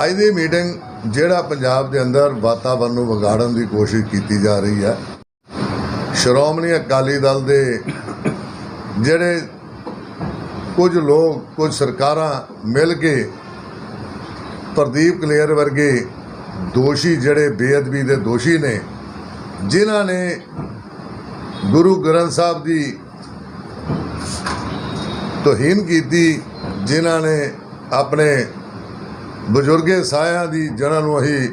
ਅੱਜ ਦੀ ਮੀਟਿੰਗ ਜਿਹੜਾ ਪੰਜਾਬ ਦੇ ਅੰਦਰ ਵਾਤਾਵਰਣ ਨੂੰ ਵਿਗਾੜਨ ਦੀ ਕੋਸ਼ਿਸ਼ ਕੀਤੀ ਜਾ ਰਹੀ ਹੈ। ਸ਼੍ਰੋਮਣੀ ਅਕਾਲੀ ਦਲ ਦੇ ਜਿਹੜੇ ਕੁਝ ਲੋਕ, ਕੁਝ ਸਰਕਾਰਾਂ ਮਿਲ ਕੇ ਪ੍ਰਦੀਪ ਕਲੇਰ ਵਰਗੇ ਦੋਸ਼ੀ ਜਿਹੜੇ ਬੇਅਦਬੀ ਦੇ ਦੋਸ਼ੀ ਨੇ, ਜਿਨ੍ਹਾਂ ਨੇ ਗੁਰੂ ਗ੍ਰੰਥ ਸਾਹਿਬ ਦੀ ਤੋਹੀਨ ਕੀਤੀ, ਜਿਨ੍ਹਾਂ ਨੇ ਆਪਣੇ ਬਜ਼ੁਰਗੇ ਸਾਇਆਂ ਦੀ ਜਿਹਨਾਂ ਨੂੰ ਅਸੀਂ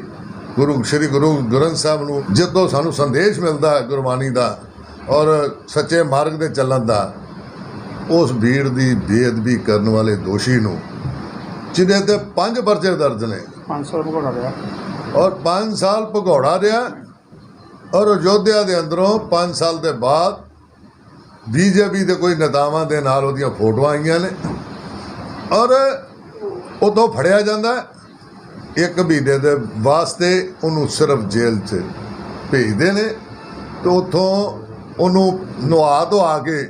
ਗੁਰੂ ਸ੍ਰੀ ਗੁਰੂ ਗ੍ਰੰਥ ਸਾਹਿਬ ਨੂੰ ਜਿੱਦੋਂ ਸਾਨੂੰ ਸੰਦੇਸ਼ ਮਿਲਦਾ ਹੈ ਗੁਰਬਾਣੀ ਦਾ ਔਰ ਸੱਚੇ ਮਾਰਗ ਤੇ ਚੱਲਣ ਦਾ ਉਸ ਭੀੜ ਦੀ ਬੇਅਦਬੀ ਕਰਨ ਵਾਲੇ ਦੋਸ਼ੀ ਨੂੰ ਜਿਹਦੇ ਤੇ ਪੰਜ ਪਰਚੇ ਦਰਜ ਨੇ। 500 ਰੁਪਏ ਘਟਾ ਰਿਹਾ। ਔਰ 5 ਸਾਲ ਭਗੌੜਾ ਰਿਹਾ ਔਰ ਅਯੋਧਿਆ ਦੇ ਅੰਦਰੋਂ 5 ਸਾਲ ਦੇ ਬਾਅਦ ਬੀਜੇਪੀ ਦੇ ਕੋਈ ਨੇਤਾਵਾਂ ਦੇ ਨਾਲ ਉਹਦੀਆਂ ਫੋਟੋਆਂ ਆਈਆਂ ਨੇ। ਔਰ ਉਦੋਂ ਫੜਿਆ ਜਾਂਦਾ। ਇੱਕ ਮਹੀਨੇ ਦੇ ਵਾਸਤੇ ਉਹਨੂੰ ਸਿਰਫ ਜੇਲ੍ਹ 'ਚ ਭੇਜਦੇ ਨੇ ਤੇ ਉੱਥੋਂ ਉਹਨੂੰ ਨਵਾ ਧਵਾ ਕੇ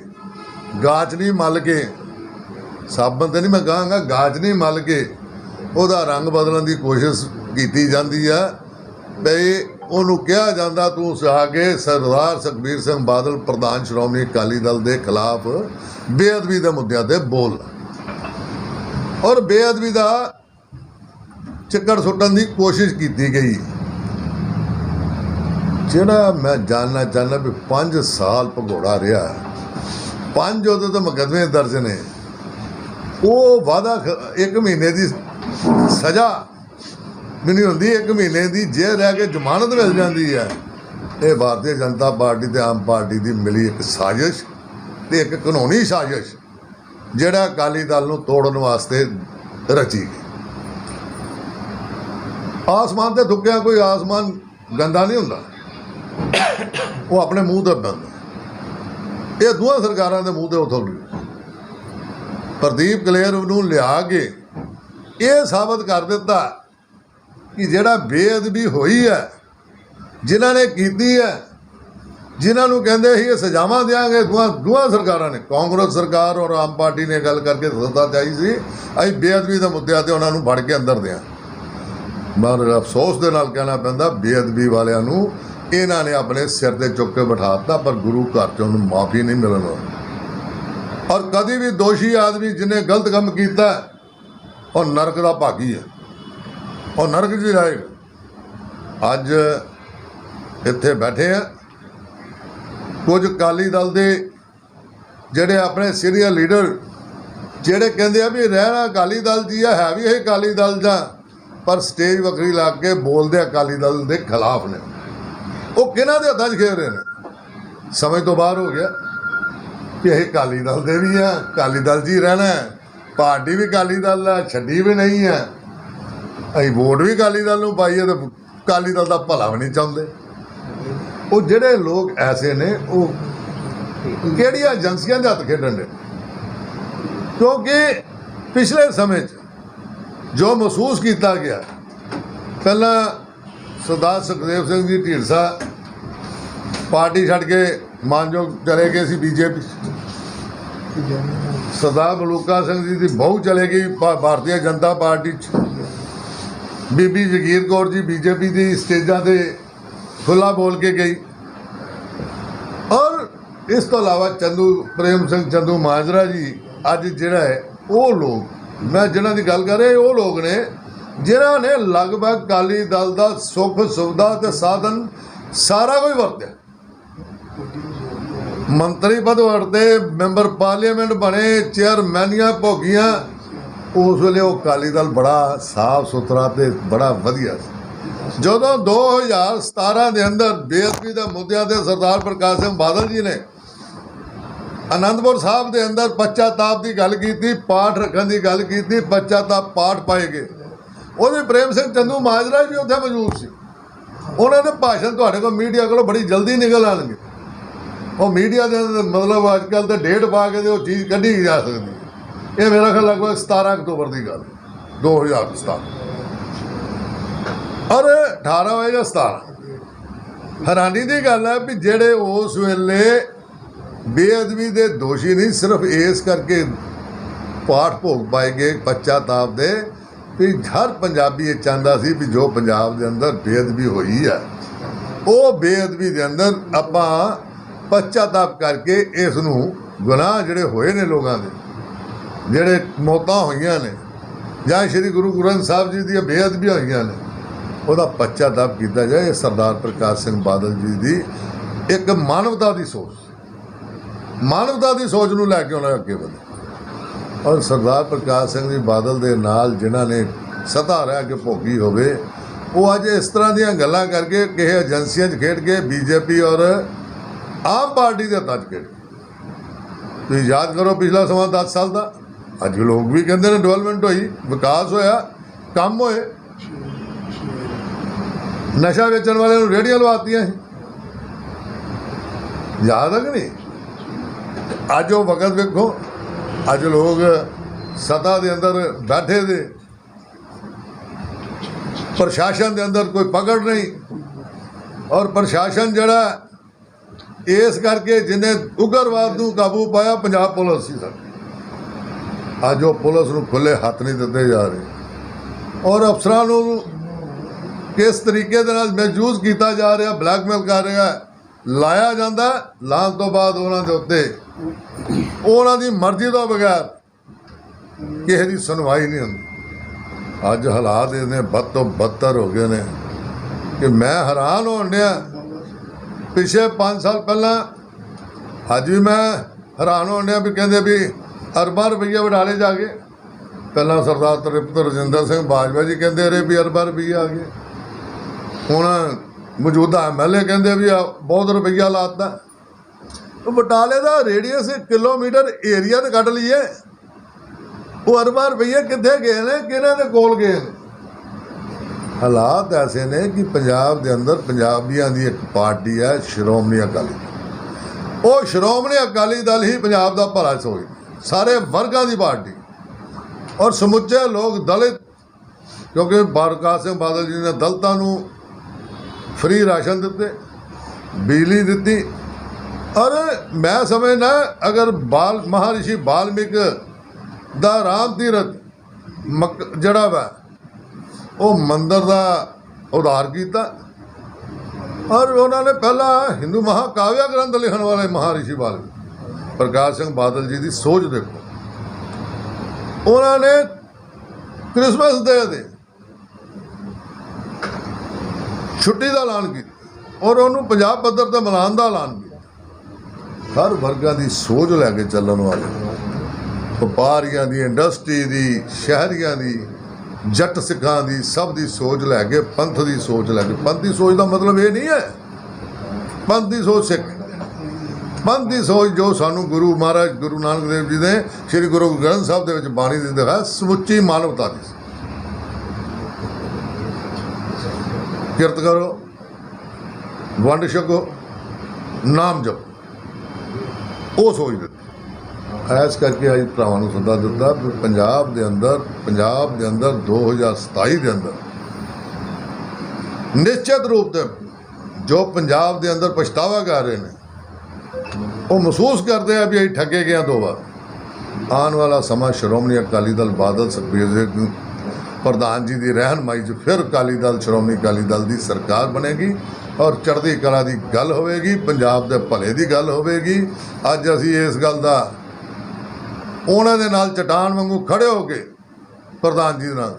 ਗਾਚ ਨਹੀਂ ਮਲ ਕੇ, ਸਾਬਣ ਤੇ ਨਹੀਂ ਮੈਂ ਕਹਾਂਗਾ ਗਾਚ ਨਹੀਂ ਮਲ ਕੇ ਉਹਦਾ ਰੰਗ ਬਦਲਣ ਦੀ ਕੋਸ਼ਿਸ਼ ਕੀਤੀ ਜਾਂਦੀ ਆ। ਬਈ ਉਹਨੂੰ ਕਿਹਾ ਜਾਂਦਾ ਤੂੰ ਜਾ ਕੇ ਸਰਦਾਰ ਸੁਖਬੀਰ ਸਿੰਘ ਬਾਦਲ, ਪ੍ਰਧਾਨ ਸ਼੍ਰੋਮਣੀ ਅਕਾਲੀ ਦਲ ਦੇ ਖਿਲਾਫ ਬੇਅਦਬੀ ਦੇ ਮੁੱਦਿਆਂ ਤੇ ਬੋਲ। ਔਰ ਬੇਅਦਬੀ ਦਾ ਚੱਕਰ ਸੁੱਟਣ ਦੀ ਕੋਸ਼ਿਸ਼ ਕੀਤੀ ਗਈ। ਜਿਹੜਾ ਮੈਂ ਜਾਣਨਾ ਚਾਹੁੰਦਾ ਵੀ 5 ਸਾਲ ਭਗੌੜਾ ਰਿਹਾ, ਪੰਜ ਉਹਦੇ ਤੇ ਮੁਕੱਦਮੇ ਦਰਜ ਨੇ। ਉਹ ਵਾਦਾ ਇੱਕ ਮਹੀਨੇ ਦੀ ਸਜ਼ਾ, ਮੈਨੂੰ ਹੁੰਦੀ ਇੱਕ ਮਹੀਨੇ ਦੀ ਜੇਲ੍ਹ ਰਹਿ ਕੇ ਜ਼ਮਾਨਤ ਮਿਲ ਜਾਂਦੀ ਹੈ। ਇਹ ਭਾਰਤੀ ਜਨਤਾ ਪਾਰਟੀ ਤੇ ਆਮ ਪਾਰਟੀ ਦੀ ਮਿਲੀ ਇੱਕ ਸਾਜ਼ਿਸ਼ ਤੇ ਇੱਕ ਕਾਨੂੰਨੀ ਸਾਜ਼ਿਸ਼। ਜਿਹੜਾ ਅਕਾਲੀ ਦਲ ਨੂੰ ਤੋੜਨ ਵਾਸਤੇ ਰਚੀ ਗਈ। ਆਸਮਾਨ ਤੇ ਥੁੱਕਿਆ ਕੋਈ ਆਸਮਾਨ ਗੰਦਾ ਨਹੀਂ ਹੁੰਦਾ। ਉਹ ਆਪਣੇ ਮੂੰਹ ਤੇ ਬੰਦ ਇਹ ਦੋਹਾਂ ਸਰਕਾਰਾਂ ਦੇ ਮੂੰਹ ਤੇ ਉਥੋਂ ਪ੍ਰਦੀਪ ਕਲੇਰ ਨੂੰ ਲਿਆ ਕੇ ਇਹ ਸਾਬਤ ਕਰ ਦਿੱਤਾ ਕਿ ਜਿਹੜਾ ਬੇਅਦਬੀ ਹੋਈ ਹੈ, ਜਿਨ੍ਹਾਂ ਨੇ ਕੀਤੀ ਹੈ ਜਿਨ੍ਹਾਂ ਨੂੰ ਕਹਿੰਦੇ ਸੀ, ਇਹ ਸਜ਼ਾਵਾਂ ਦੇਾਂਗੇ ਦੋਹਾਂ ਸਰਕਾਰਾਂ ਨੇ। ਕਾਂਗਰਸ ਸਰਕਾਰ ਔਰ ਆਮ ਪਾਰਟੀ ਨੇ ਗੱਲ ਕਰਕੇ ਸੱਤਾ ਚਾਹੀ ਸੀ, ਅਸੀਂ ਬੇਅਦਬੀ ਦੇ ਮੁੱਦਿਆਂ ਤੇ ਉਹਨਾਂ ਨੂੰ ਫੜ ਕੇ ਅੰਦਰ ਦਿਆਂ। ਮਗਰ ਅਫਸੋਸ ਦੇ ਨਾਲ ਕਹਿਣਾ ਪੈਂਦਾ, ਬੇਅਦਬੀ ਵਾਲਿਆਂ ਨੂੰ ਇਹਨਾਂ ਨੇ ਆਪਣੇ ਸਿਰ ਤੇ ਚੁੱਕ ਕੇ ਬਿਠਾਤਾ, ਪਰ ਗੁਰੂ ਘਰ ਚ ਉਹਨੂੰ ਮਾਫੀ ਨਹੀਂ ਮਿਲਣ ਔਰ ਕਦੀ ਵੀ ਦੋਸ਼ੀ ਆਦਮੀ ਜਿਹਨੇ ਗਲਤ ਕੰਮ ਕੀਤਾ, ਉਹ ਨਰਕ ਦਾ ਭਾਗੀ ਹੈ। ਉਹ ਨਰਕ 'ਚ ਜਾਏਗਾ। ਅੱਜ ਇੱਥੇ ਬੈਠੇ ਆ। ਕੁਝ ਅਕਾਲੀ ਦਲ ਦੇ ਜਿਹੜੇ ਆਪਣੇ ਸੀਨੀਅਰ ਲੀਡਰ ਜਿਹੜੇ ਕਹਿੰਦੇ ਆ ਵੀ ਰਹਿਣਾ ਅਕਾਲੀ ਦਲ ਜੀ ਆ, ਹੈ ਵੀ ਇਹ ਅਕਾਲੀ ਦਲ ਜਾਂ, ਪਰ ਸਟੇਜ ਵੱਖਰੀ ਲਾ ਕੇ ਬੋਲਦੇ ਅਕਾਲੀ ਦਲ ਦੇ ਖਿਲਾਫ ਨੇ। ਉਹ ਕਿਹਨਾਂ ਦੇ ਹੱਥਾਂ 'ਚ ਖੇਡ ਰਹੇ ਨੇ? ਸਮਝ ਤੋਂ ਬਾਹਰ ਹੋ ਗਿਆ ਕਿ ਇਹ ਅਕਾਲੀ ਦਲ ਦੇ ਵੀ ਆ, ਅਕਾਲੀ ਦਲ ਜੀ ਰਹਿਣਾ ਪਾਰਟੀ ਵੀ ਅਕਾਲੀ ਦਲ ਆ, ਛੱਡੀ ਵੀ ਨਹੀਂ ਹੈ ਅਸੀਂ ਵੋਟ ਵੀ ਅਕਾਲੀ ਦਲ ਨੂੰ ਪਾਈਏ ਤੇ ਅਕਾਲੀ ਦਲ ਦਾ ਭਲਾ ਵੀ ਨਹੀਂ ਚਾਹੁੰਦੇ। ਉਹ ਜਿਹੜੇ ਲੋਕ ਐਸੇ ਨੇ ਉਹ ਕਿਹੜੀਆਂ ਏਜੰਸੀਆਂ ਦੇ ਹੱਥ ਖੇਡਣ ਦੇ ਕਿਉਂਕਿ ਪਿਛਲੇ ਸਮੇਂ 'ਚ ਜੋ ਮਹਿਸੂਸ ਕੀਤਾ ਗਿਆ ਪਹਿਲਾਂ ਸਰਦਾਰ ਸੁਖਦੇਵ ਸਿੰਘ ਜੀ ਢੀਂਡਸਾ ਪਾਰਟੀ ਛੱਡ ਕੇ ਮਾਨਯੋਗ ਚਲੇ ਗਏ ਸੀ ਬੀਜੇਪੀ ਸਰਦਾਰ ਮਲੂਕਾ ਸਿੰਘ ਜੀ ਦੀ ਬਹੂ ਚਲੇ ਗਈ ਭਾਰਤੀ ਜਨਤਾ ਪਾਰਟੀ ਚ। ਬੀਬੀ ਜਗੀਰ ਕੌਰ ਜੀ ਬੀਜੇਪੀ ਦੀ ਸਟੇਜਾਂ ਤੇ ਖੁੱਲਾ ਬੋਲ ਕੇ ਗਈ। ਔਰ ਇਸ ਤੋਂ ਇਲਾਵਾ ਚੰਦੂ, ਪ੍ਰੇਮ ਸਿੰਘ ਚੰਦੂ ਮਾਜਰਾ ਜੀ, ਅੱਜ ਜਿਹੜਾ ਹੈ, ਉਹ ਲੋਕ, ਮੈਂ ਜਿਨ੍ਹਾਂ ਦੀ ਗੱਲ ਕਰ ਰਿਹਾ ਉਹ ਲੋਕ ਨੇ, ਜਿਨ੍ਹਾਂ ਨੇ ਲਗਭਗ ਅਕਾਲੀ ਦਲ ਦਾ ਸੁੱਖ, ਸੁਵਿਧਾ ਤੇ ਸਾਧਨ ਸਾਰਾ ਕੁਝ ਵਰਤਿਆ। ਮੰਤਰੀ ਪਦ ਵਰਤੇ, ਮੈਂਬਰ ਪਾਰਲੀਮੈਂਟ ਬਣੇ, ਚੇਅਰਮੈਨੀਆਂ ਭੋਗੀਆਂ, ਉਸ ਵੇਲੇ ਉਹ ਅਕਾਲੀ ਦਲ ਬੜਾ ਸਾਫ਼ ਸੁਥਰਾ ਤੇ ਬੜਾ ਵਧੀਆ ਸੀ। ਜਦੋਂ 2017 ਦੇ ਅੰਦਰ ਬੇਅਦਬੀ ਦੇ ਮੁੱਦਿਆਂ ਤੇ ਸਰਦਾਰ ਪ੍ਰਕਾਸ਼ ਸਿੰਘ ਬਾਦਲ ਜੀ ਨੇ ਅਨੰਦਪੁਰ ਸਾਹਿਬ ਦੇ ਅੰਦਰ ਪਛਾਤਾਪ ਦੀ ਗੱਲ ਕੀਤੀ, ਪਾਠ ਰੱਖਣ ਦੀ ਗੱਲ ਕੀਤੀ, ਪਛਾਤਾਪ ਪਾਠ ਪਾਏਗੇ ਉਹਦੇ ਪ੍ਰੇਮ ਸਿੰਘ ਚੰਦੂ ਮਾਜਰਾ ਵੀ ਉੱਥੇ ਮੌਜੂਦ ਸੀ। ਉਹਨਾਂ ਦੇ ਭਾਸ਼ਣ ਤੁਹਾਡੇ ਕੋਲ ਮੀਡੀਆ ਕੋਲੋਂ ਬੜੀ ਜਲਦੀ ਨਿਕਲ ਆਣਗੇ ਉਹ ਮੀਡੀਆ ਦੇ ਅੰਦਰ ਮਤਲਬ ਅੱਜ ਕੱਲ ਤਾਂ ਡੇਟ ਪਾ ਕੇ ਤੇ ਉਹ ਚੀਜ਼ ਕੱਢੀ ਜਾ ਸਕਦੀ। ਇਹ ਮੇਰਾ ਖਿਆਲ ਲਗਭਗ 17 ਅਕਤੂਬਰ ਦੀ ਗੱਲ 2017 ਔਰ 18 ਹੋਏਗਾ 17 ਹੈਰਾਨੀ ਦੀ ਗੱਲ ਹੈ ਵੀ ਜਿਹੜੇ ਉਸ ਵੇਲੇ ਬੇਅਦਬੀ ਦੇ ਦੋਸ਼ੀ ਨਹੀਂ, ਸਿਰਫ ਇਸ ਕਰਕੇ ਪਾਠ ਭੋਗ ਪਾਏ ਗਏ ਪਛਾਤਾਪ ਦੇ ਵੀ ਹਰ ਪੰਜਾਬੀ ਇਹ ਚਾਹੁੰਦਾ ਸੀ ਵੀ ਜੋ ਪੰਜਾਬ ਦੇ ਅੰਦਰ ਬੇਅਦਬੀ ਹੋਈ ਹੈ, ਉਹ ਬੇਅਦਬੀ ਦੇ ਅੰਦਰ ਆਪਾਂ ਪਛਤਾਪ ਕਰਕੇ ਇਸ ਨੂੰ ਗੁਨਾਹ ਜਿਹੜੇ ਹੋਏ ਨੇ ਲੋਕਾਂ ਦੇ, ਜਿਹੜੇ ਮੌਤਾਂ ਹੋਈਆਂ ਨੇ, ਜਾਂ ਸ੍ਰੀ ਗੁਰੂ ਗ੍ਰੰਥ ਸਾਹਿਬ ਜੀ ਦੀਆਂ ਬੇਅਦਬੀਆਂ ਹੋਈਆਂ ਨੇ। ਉਹਦਾ ਪਛਤਾਪ ਕੀਤਾ ਜਾਏ ਇਹ ਸਰਦਾਰ ਪ੍ਰਕਾਸ਼ ਸਿੰਘ ਬਾਦਲ ਜੀ ਦੀ ਇੱਕ ਮਾਨਵਤਾ ਦੀ ਸੋਚ। ਮਾਨਵਤਾ ਦੀ ਸੋਚ ਨੂੰ ਲੈ ਕੇ ਉਹਨਾਂ ਅੱਗੇ ਵਧੇ। ਔਰ ਸਰਦਾਰ ਪ੍ਰਕਾਸ਼ ਸਿੰਘ ਜੀ ਬਾਦਲ ਦੇ ਨਾਲ ਜਿਨ੍ਹਾਂ ਨੇ ਸਤਾ ਰਹਿ ਕੇ ਭੋਗੀ ਹੋਵੇ, ਉਹ ਅੱਜ ਇਸ ਤਰ੍ਹਾਂ ਦੀਆਂ ਗੱਲਾਂ ਕਰਕੇ ਕਿਸੇ ਏਜੰਸੀਆਂ 'ਚ ਖੇਡ ਕੇ ਬੀਜੇਪੀ ਔਰ ਆਮ ਪਾਰਟੀ ਦੇ ਹੱਥਾਂ 'ਚ ਖੇਡ ਤੁਸੀਂ ਯਾਦ ਕਰੋ ਪਿਛਲਾ ਸਮਾਂ 10 ਸਾਲ ਦਾ, ਅੱਜ ਲੋਕ ਵੀ ਕਹਿੰਦੇ ਨੇ ਡਿਵੈਲਪਮੈਂਟ ਹੋਈ, ਵਿਕਾਸ ਹੋਇਆ, ਕੰਮ ਹੋਏ। ਨਸ਼ਾ ਵੇਚਣ ਵਾਲਿਆਂ ਨੂੰ ਰੇੜੀਆਂ ਲਵਾਤੀਆਂ ਸੀ। ਯਾਦ ਹੈ ਕਿ ਨਹੀਂ? ਅੱਜ ਉਹ ਵਕਤ ਵੇਖੋ, ਅੱਜ ਲੋਕ ਸਤਾ ਦੇ ਅੰਦਰ ਬੈਠੇ ਦੇ ਪ੍ਰਸ਼ਾਸਨ ਦੇ ਅੰਦਰ ਕੋਈ ਪਕੜ ਨਹੀਂ। ਔਰ ਪ੍ਰਸ਼ਾਸਨ ਜਿਹੜਾ ਇਸ ਕਰਕੇ ਜਿਹਨੇ ਉਗਰਵਾਦ ਨੂੰ ਕਾਬੂ ਪਾਇਆ, ਪੰਜਾਬ ਪੁਲਿਸ ਸੀ ਸਰ। ਅੱਜ ਉਹ ਪੁਲਿਸ ਨੂੰ ਖੁੱਲੇ ਹੱਥ ਨਹੀਂ ਦਿੱਤੇ ਜਾ ਰਹੇ। ਔਰ ਅਫਸਰਾਂ ਨੂੰ ਕਿਸ ਤਰੀਕੇ ਦੇ ਨਾਲ ਮਿਸਯੂਜ਼ ਕੀਤਾ ਜਾ ਰਿਹਾ, ਬਲੈਕਮੇਲ ਕਰ ਰਿਹਾ, ਲਾਇਆ ਜਾਂਦਾ ਲਾਉਣ ਤੋਂ ਬਾਅਦ ਉਹਨਾਂ ਦੇ ਉੱਤੇ। ਉਹਨਾਂ ਦੀ ਮਰਜ਼ੀ ਤੋਂ ਬਗੈਰ ਕਿਸੇ ਦੀ ਸੁਣਵਾਈ ਨਹੀਂ ਹੁੰਦੀ। ਅੱਜ ਹਾਲਾਤ ਇਹਨੇ ਬਦ ਤੋਂ ਬਦਤਰ ਹੋ ਗਏ ਨੇ ਕਿ ਮੈਂ ਹੈਰਾਨ ਹੋਣ ਡਿਆ। ਪਿਛੇ 5 ਸਾਲ ਪਹਿਲਾਂ ਅੱਜ ਵੀ ਮੈਂ ਹੈਰਾਨ ਹੋਣ ਡਿਆ ਵੀ ਕਹਿੰਦੇ ਵੀ ਅਰਬਾਂ ਰੁਪਈਏ ਵਡਾਲੇ ਜਾ ਕੇ। ਪਹਿਲਾਂ ਸਰਦਾਰ ਤ੍ਰਿਪਤ ਰਜਿੰਦਰ ਸਿੰਘ ਬਾਜਵਾ ਜੀ ਕਹਿੰਦੇ ਰਹੇ ਵੀ ਅਰਬਾਂ ਰੁਪਈਏ ਆ ਗਏ। ਹੁਣ ਮੌਜੂਦਾ ਐਮਐਲਏ ਕਹਿੰਦੇ ਵੀ ਆ, ਬਹੁਤ ਰੁਪਈਆ ਲਾਤਾ। ਉਹ ਬਟਾਲੇ ਦਾ ਰੇਡੀਅਸ ਕਿਲੋਮੀਟਰ ਏਰੀਆ ਤੇ ਕੱਢ ਲਈਏ। ਉਹ ਅਰਬਾਂ ਰੁਪਈਏ ਕਿੱਥੇ ਗਏ ਨੇ, ਕਿਹਨਾਂ ਦੇ ਕੋਲ ਗਏ ਨੇ? ਹਾਲਾਤ ਐਸੇ ਨੇ ਕਿ ਪੰਜਾਬ ਦੇ ਅੰਦਰ ਪੰਜਾਬੀਆਂ ਦੀ ਇੱਕ ਪਾਰਟੀ ਹੈ, ਸ਼੍ਰੋਮਣੀ ਅਕਾਲੀ ਦਲ। ਉਹ ਸ਼੍ਰੋਮਣੀ ਅਕਾਲੀ ਦਲ ਹੀ ਪੰਜਾਬ ਦਾ ਭਲਾ ਸੋਚਦੀ ਸਾਰੇ ਵਰਗਾਂ ਦੀ ਪਾਰਟੀ। ਔਰ ਸਮੁੱਚੇ ਲੋਕ ਦਲਿਤ, ਕਿਉਂਕਿ ਪ੍ਰਕਾਸ਼ ਸਿੰਘ ਬਾਦਲ ਜੀ ਨੇ ਦਲਤਾਂ ਨੂੰ ਫ੍ਰੀ ਰਾਸ਼ਨ ਦਿੱਤੇ, ਬਿਜਲੀ ਦਿੱਤੀ। ਔਰ ਮੈਂ ਸਮਝਣਾ ਅਗਰ ਬਾਲ ਮਹਾਰਿਸ਼ੀ ਬਾਲਮਿਕ ਦਾ ਰਾਮ ਤੀਰਥ ਮਕ ਜਿਹੜਾ ਵਾ, ਉਹ ਮੰਦਰ ਦਾ ਉਧਾਰ ਕੀਤਾ। ਔਰ ਉਹਨਾਂ ਨੇ ਪਹਿਲਾਂ ਹਿੰਦੂ ਮਹਾਕਾਵਿਆ ਗ੍ਰੰਥ ਲਿਖਣ ਵਾਲੇ ਮਹਾਰਿਸ਼ੀ ਬਾਲਮਿਕ, ਪ੍ਰਕਾਸ਼ ਸਿੰਘ ਬਾਦਲ ਜੀ ਦੀ ਸੋਚ ਦੇਖੋ। ਉਹਨਾਂ ਨੇ ਕ੍ਰਿਸਮਸ ਡੇ ਦੇ ਛੁੱਟੀ ਦਾ ਐਲਾਨ ਕੀਤਾ ਔਰ ਉਹਨੂੰ ਪੰਜਾਬ ਪੱਧਰ ਤੇ ਮਨਾਉਣ ਦਾ ਐਲਾਨ ਕੀਤਾ। ਹਰ ਵਰਗਾਂ ਦੀ ਸੋਚ ਲੈ ਕੇ ਚੱਲਣ ਵਾਲੇ ਵਪਾਰੀਆਂ ਦੀ, ਇੰਡਸਟਰੀ ਦੀ, ਸ਼ਹਿਰੀਆਂ ਦੀ, ਜੱਟ ਸਿੱਖਾਂ ਦੀ ਸਭ ਦੀ ਸੋਚ ਲੈ ਕੇ, ਪੰਥ ਦੀ ਸੋਚ ਲੈ ਕੇ। ਪੰਥ ਦੀ ਸੋਚ ਦਾ ਮਤਲਬ ਇਹ ਨਹੀਂ ਹੈ। ਪੰਥ ਦੀ ਸੋਚ ਸਿੱਖ। ਪੰਥ ਦੀ ਸੋਚ ਜੋ ਸਾਨੂੰ ਗੁਰੂ ਮਹਾਰਾਜ, ਗੁਰੂ ਨਾਨਕ ਦੇਵ ਜੀ ਨੇ ਸ੍ਰੀ ਗੁਰੂ ਗ੍ਰੰਥ ਸਾਹਿਬ ਦੇ ਵਿੱਚ ਬਾਣੀ ਦੇ ਦਿਖਾਇਆ, ਸਮੁੱਚੀ ਮਾਨਵਤਾ ਦੀ ਕਿਰਤ ਕਰੋ, ਵੰਡ ਛਕੋ, ਨਾਮ ਜਪੋ। ਉਹ ਸੋਚ ਦਿੱਤੀ ਐਸ ਕਰਕੇ ਅੱਜ ਭਰਾਵਾਂ ਨੂੰ ਸੱਦਾ ਦਿੱਤਾ ਵੀ ਪੰਜਾਬ ਦੇ ਅੰਦਰ, ਪੰਜਾਬ ਦੇ ਅੰਦਰ 2027 ਦੇ ਅੰਦਰ ਨਿਸ਼ਚਿਤ ਰੂਪ ਤੇ ਜੋ ਪੰਜਾਬ ਦੇ ਅੰਦਰ ਪਛਤਾਵਾ ਕਰ ਰਹੇ ਨੇ, ਉਹ ਮਹਿਸੂਸ ਕਰਦੇ ਆ ਵੀ ਅਸੀਂ ਠੱਗੇ ਗਏ ਦੋ ਵਾਰ। ਆਉਣ ਵਾਲਾ ਸਮਾਂ ਸ਼੍ਰੋਮਣੀ ਅਕਾਲੀ ਦਲ ਬਾਦਲ, ਸੁਖਬੀਰ ਸਿੰਘ ਪ੍ਰਧਾਨ ਜੀ ਦੀ ਰਹਿਨਮਾਈ 'ਚ ਫਿਰ ਅਕਾਲੀ ਦਲ, ਸ਼੍ਰੋਮਣੀ ਅਕਾਲੀ ਦਲ ਦੀ ਸਰਕਾਰ ਬਣੇਗੀ ਔਰ ਚੜ੍ਹਦੀ ਕਲਾ ਦੀ ਗੱਲ ਹੋਵੇਗੀ, ਪੰਜਾਬ ਦੇ ਭਲੇ ਦੀ ਗੱਲ ਹੋਵੇਗੀ। ਅੱਜ ਅਸੀਂ ਇਸ ਗੱਲ ਦਾ ਉਹਨਾਂ ਦੇ ਨਾਲ ਚਟਾਨ ਵਾਂਗੂ ਖੜੇ ਹੋ ਕੇ ਪ੍ਰਧਾਨ ਜੀ ਨਾਲ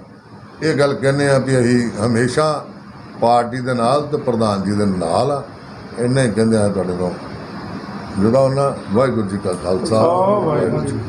ਇਹ ਗੱਲ ਕਹਿੰਦੇ ਆ ਵੀ ਅਸੀਂ ਹਮੇਸ਼ਾ ਪਾਰਟੀ ਦੇ ਨਾਲ ਤੇ ਪ੍ਰਧਾਨ ਜੀ ਦੇ ਨਾਲ ਆ। ਇੰਨਾ ਹੀ ਕਹਿੰਦੇ ਆ ਤੁਹਾਡੇ ਤੋਂ। ਜਿਹੜਾ ਉਹਨਾਂ ਵਾਹਿਗੁਰੂ ਜੀ ਕਾ ਖਾਲਸਾ। ਵਾਹਿਗੁਰੂ ਜੀ